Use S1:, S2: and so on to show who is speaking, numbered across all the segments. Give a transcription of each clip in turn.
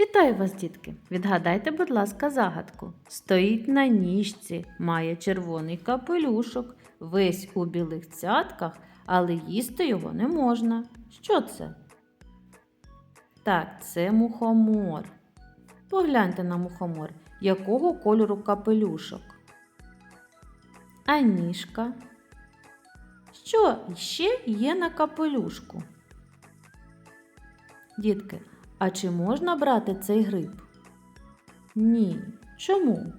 S1: Вітаю вас, дітки! Відгадайте, будь ласка, загадку. Стоїть на ніжці, має червоний капелюшок, весь у білих цятках, але їсти його не можна. Що це? Так, це мухомор. Погляньте на мухомор, якого кольору капелюшок. А ніжка? Що ще є на капелюшку? Дітки, а чи можна брати цей гриб? Ні. Чому?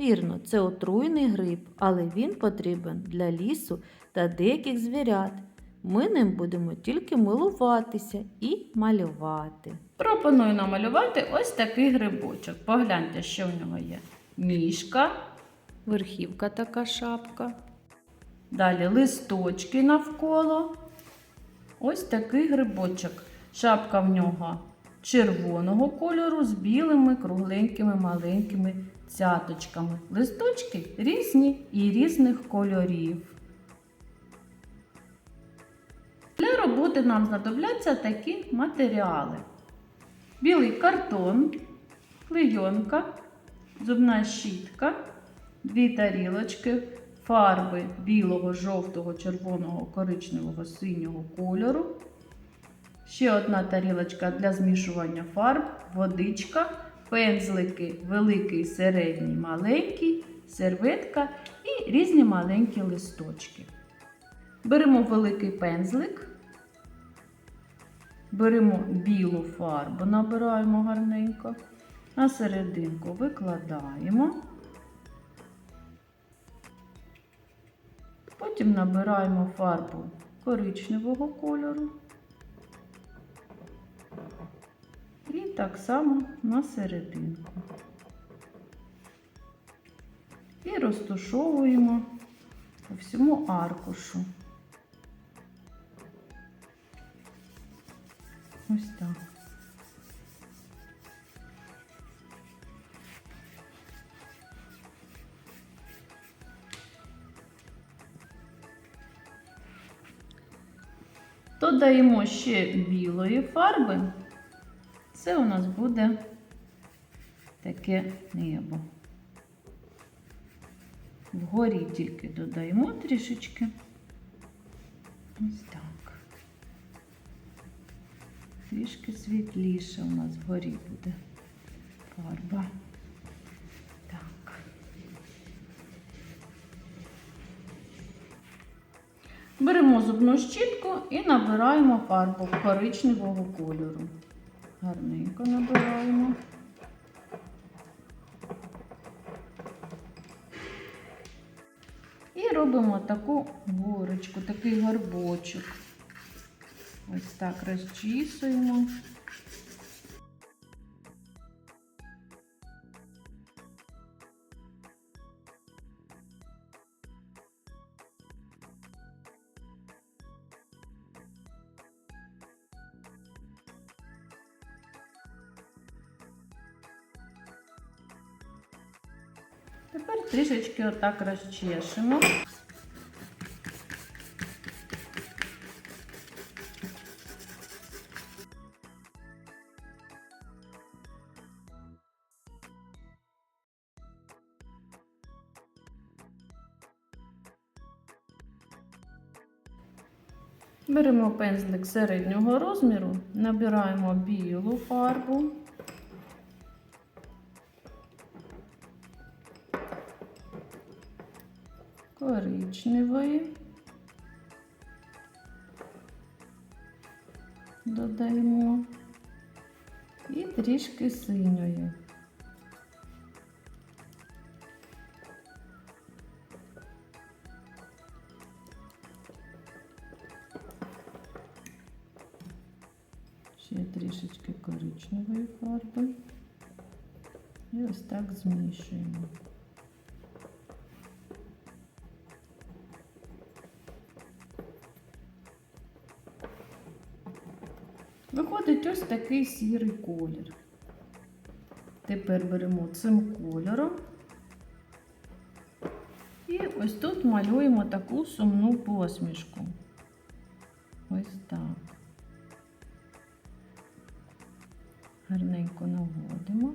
S1: Вірно, це отруйний гриб, але він потрібен для лісу та деяких звірят. Ми ним будемо тільки милуватися і малювати.
S2: Пропоную намалювати ось такий грибочок. Погляньте, що в нього є. Ніжка,
S1: Верхівка така шапка.
S2: далі листочки навколо. Ось такий грибочок. Шапка в нього червоного кольору з білими кругленькими маленькими цяточками. Листочки різні і різних кольорів. Для роботи нам знадобляться такі матеріали: білий картон, клейонка, зубна щітка, дві тарілочки, фарби білого, жовтого, червоного, коричневого, синього кольору. Ще одна тарілочка для змішування фарб, водичка, пензлики великий, середній, маленький, серветка і різні маленькі листочки. Беремо великий пензлик, беремо білу фарбу, набираємо гарненько, на серединку викладаємо. Потім набираємо фарбу коричневого кольору. Так само на серединку. І розташовуємо по всьому аркушу. Ось так. Додаємо ще білої фарби. Це у нас буде таке небо. Вгорі тільки додаємо трішечки. Ось так. Трішки світліше у нас вгорі буде фарба. Так. Беремо зубну щітку і набираємо фарбу коричневого кольору. Гарненько набираємо. І робимо таку горочку, такий горбочок. Ось так розчісуємо. Тепер трішечки отак розчешемо. Беремо пензлик середнього розміру, набираємо білу фарбу. Коричневої. Додаємо і трішки синьої. Ще трішечки коричневої фарби. І ось так змішуємо. Виходить ось такий сірий колір. Тепер беремо цим кольором і ось тут малюємо таку сумну посмішку. Ось так. Гарненько наводимо.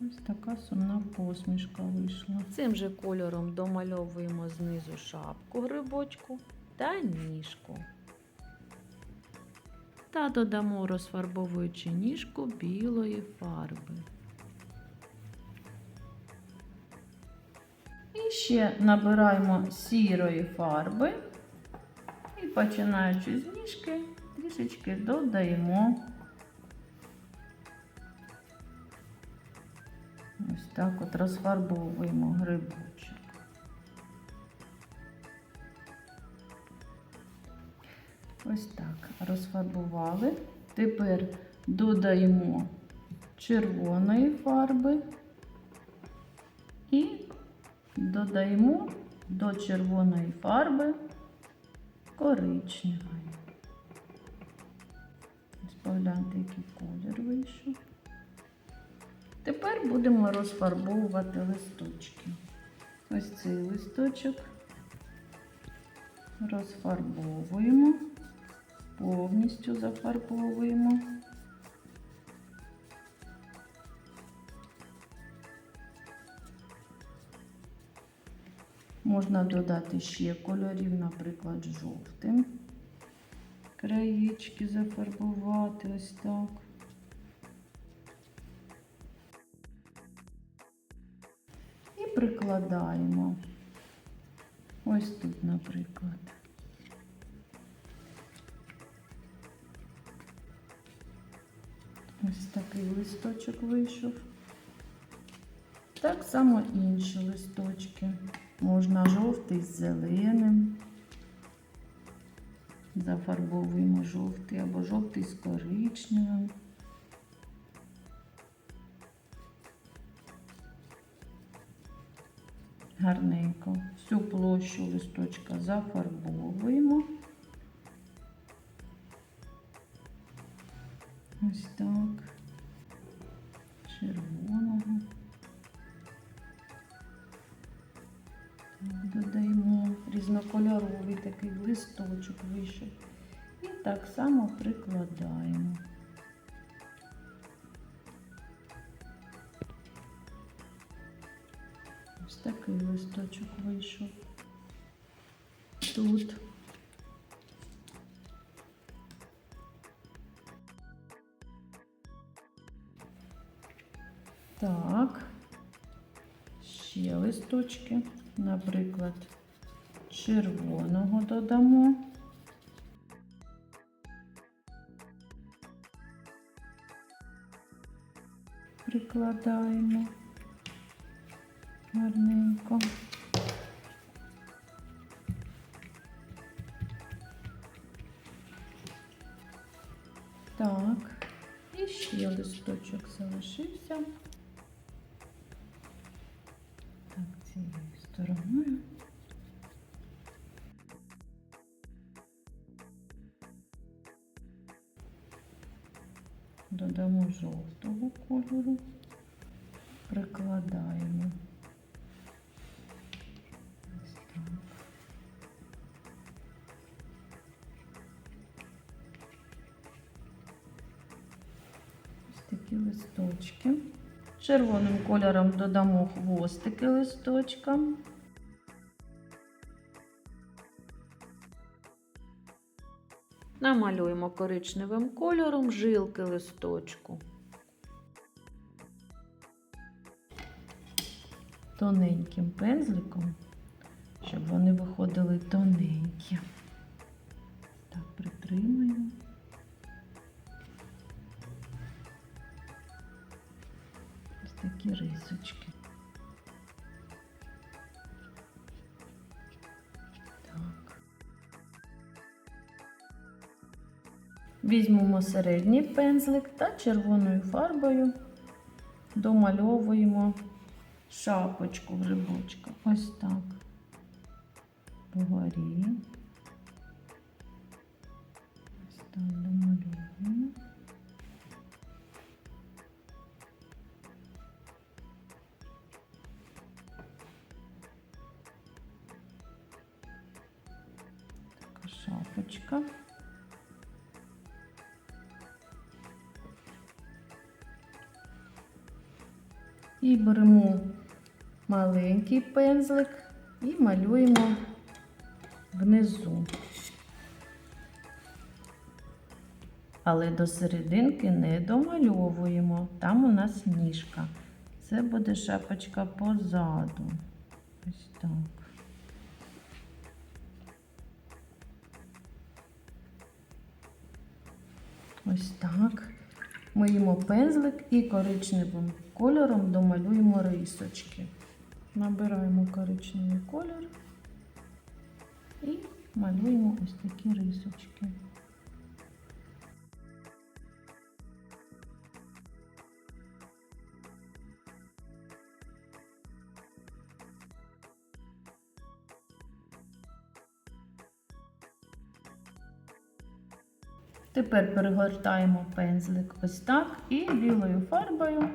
S2: Ось така сумна посмішка вийшла.
S1: Цим же кольором домальовуємо знизу шапку грибочку та ніжку. Та додамо розфарбовуючи ніжку білої фарби.
S2: І ще набираємо сірої фарби і починаючи з ніжки, трішечки додаємо. Ось так от розфарбовуємо грибочок. Ось так розфарбували. Тепер додаємо червоної фарби і додаємо до червоної фарби коричневої. Погляньте, який колір вийшов. Тепер будемо розфарбовувати листочки. Ось цей листочок розфарбовуємо, повністю зафарбовуємо. Можна додати ще кольорів, наприклад, жовтим. Краєчки зафарбувати ось так. І прикладаємо. Ось тут, наприклад. Ось такий листочок вийшов. Так само інші листочки. Можна жовтий з зеленим. Зафарбовуємо жовтий або жовтий з коричневим. Гарненько. Всю площу листочка зафарбовуємо. Ось так. Червоного. Додаємо різнокольоровий такий листочок вийшов. І так само прикладаємо. Ось такий листочок вийшов. Тут. Так. Ще листочки, наприклад, червоного додамо. Прикладаємо гарненько. Так, і ще листочок залишився. Цією стороною. Додамо жовтого кольору, прикладаємо. Ось так. Такі листочки. Червоним кольором додамо хвостики листочкам.
S1: Намалюємо коричневим кольором жилки листочку.
S2: Тоненьким пензликом, щоб вони виходили тоненькі. Так, притримуємо. Такі. Так. Візьмемо середній пензлик та червоною фарбою домальовуємо шапочку грибочка. Ось так. Погорі. Ось так домалюємо. шапочка. І беремо маленький пензлик і малюємо внизу, але до серединки не домальовуємо, там у нас ніжка. Це буде шапочка позаду. Ось так. Ось так. Миємо пензлик і коричневим кольором домалюємо рисочки. Набираємо коричневий колір і малюємо ось такі рисочки. Тепер перегортаємо пензлик ось так і білою фарбою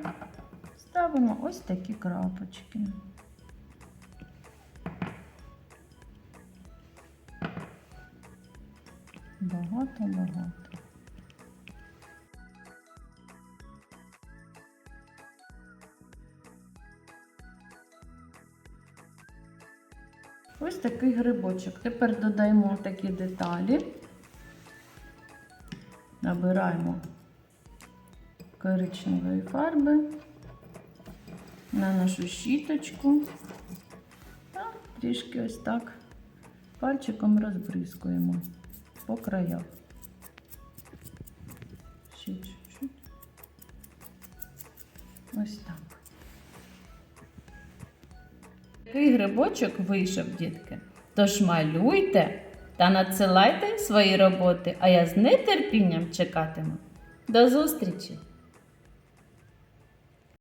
S2: ставимо ось такі крапочки. Багато-багато. Ось такий грибочок. Тепер додаємо такі деталі. Набираємо коричневої фарби на нашу щіточку та трішки ось так пальчиком розбризкуємо по краях. Ще чуть-чуть. Ось так. Такий грибочок вийшов, дітки. Тож малюйте та надсилайте свої роботи, а я з нетерпінням чекатиму. До зустрічі!